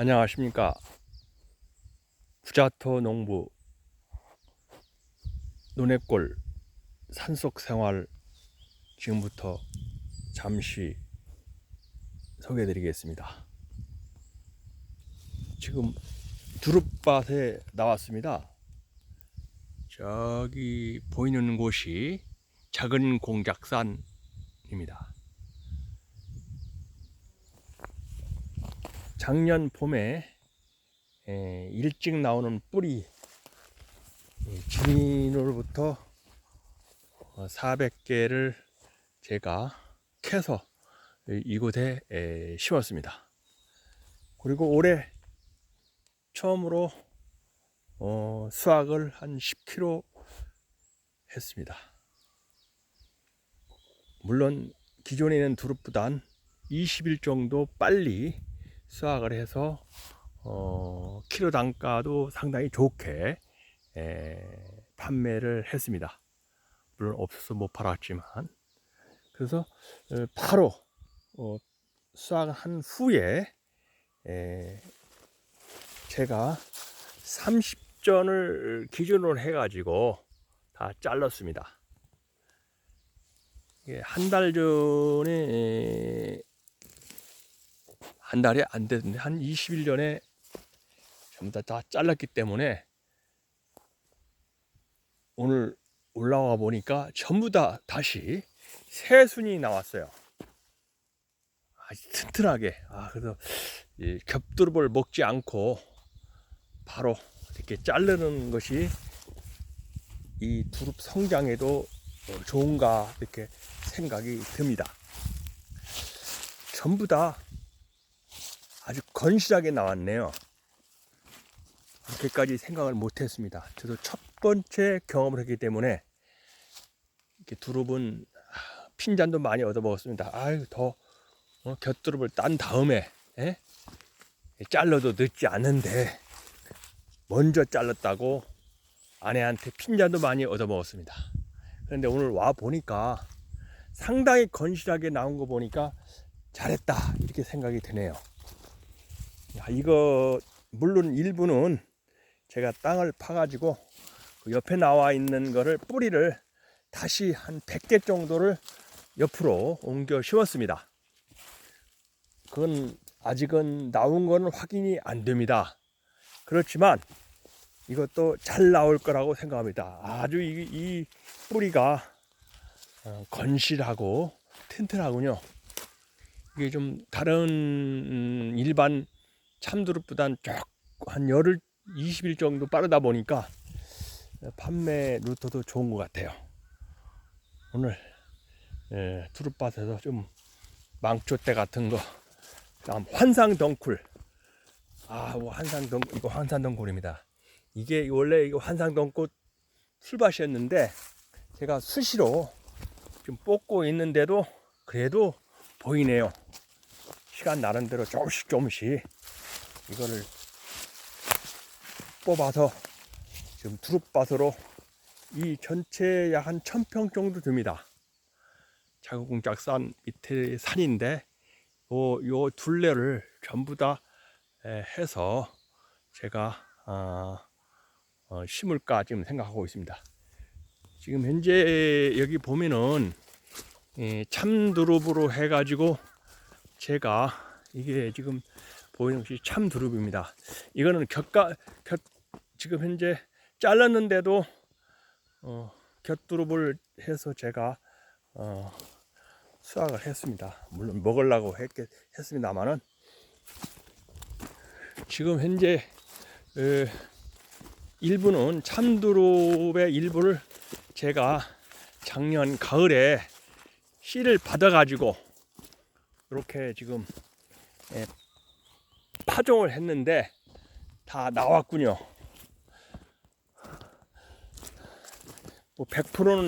안녕하십니까. 부자토 농부 눈의골 산속 생활 지금부터 잠시 소개해 드리겠습니다. 지금 두릅밭에 나왔습니다. 저기 보이는 곳이 작은 공작산입니다. 작년 봄에 에, 일찍 나오는 뿌리 진으로부터 400개를 제가 캐서 이곳에 에, 심었습니다. 그리고 올해 처음으로 어, 수확을 한 10kg 했습니다. 물론 기존에 있는 두릅보단 20일 정도 빨리 수확을 해서 어, 키로 단가도 상당히 좋게 에, 판매를 했습니다. 물론 없어서 못 팔았지만 그래서 어, 바로 어, 수확한 후에 에, 제가 30전을 기준으로 해가지고 다 잘랐습니다. 한 달 전에 에, 한 달이 안 됐는데 한 20일 전에 전부 다, 다 잘랐기 때문에 오늘 올라와 보니까 전부 다 다시 새 순이 나왔어요. 아주 튼튼하게. 아 그래서 이 겹두릅을 먹지 않고 바로 이렇게 자르는 것이 이 두릅 성장에도 좋은가 이렇게 생각이 듭니다. 전부 다 건실하게 나왔네요. 이렇게까지 생각을 못했습니다. 저도 첫 번째 경험을 했기 때문에 이렇게 두릅은 핀잔도 많이 얻어 먹었습니다. 아유 더 어, 곁두릅을 딴 다음에 에? 잘라도 늦지 않은데 먼저 잘랐다고 아내한테 핀잔도 많이 얻어 먹었습니다. 그런데 오늘 와 보니까 상당히 건실하게 나온 거 보니까 잘했다 이렇게 생각이 드네요. 야, 이거 물론 일부는 제가 땅을 파가지고 그 옆에 나와 있는 거를 뿌리를 다시 한 100개 정도를 옆으로 옮겨 심었습니다. 그건 아직은 나온 거는 확인이 안 됩니다. 그렇지만 이것도 잘 나올 거라고 생각합니다. 아주 이, 이 뿌리가 어, 건실하고 튼튼하군요. 이게 좀 다른 음, 일반 참두릅보단 쪽한 열흘 20일 정도 빠르다 보니까 판매 루트도 좋은 것 같아요. 오늘 예, 두릅밭에서 좀 망초대 같은 거, 다음 환상 덩쿨. 아, 뭐 환상 덩 이거 환상 덩쿨입니다. 이게 원래 이거 환상 덩쿨 풀밭이었는데 제가 수시로 좀 뽑고 있는데도 그래도 보이네요. 시간 나름대로 조금씩 조금씩 이거를 뽑아서 지금 두릅밭으로 이 전체 약 한 천 평 정도 됩니다. 자구공작산 밑에 산인데 요, 요 둘레를 전부 다 에, 해서 제가 어, 어, 심을까 지금 생각하고 있습니다. 지금 현재 여기 보면은 예, 참두릅으로 해가지고 제가 이게 지금 보이는 것이 참 두릅입니다. 이거는 곁가 곁 지금 현재 잘랐는데도 어, 곁두릅을 해서 제가 어, 수확을 했습니다. 물론 먹으려고 했겠, 했습니다만은 지금 현재 에, 일부는 참두릅의 일부를 제가 작년 가을에 씨를 받아가지고 이렇게 지금 에, 파종을 했는데 다 나왔군요. 뭐 100%는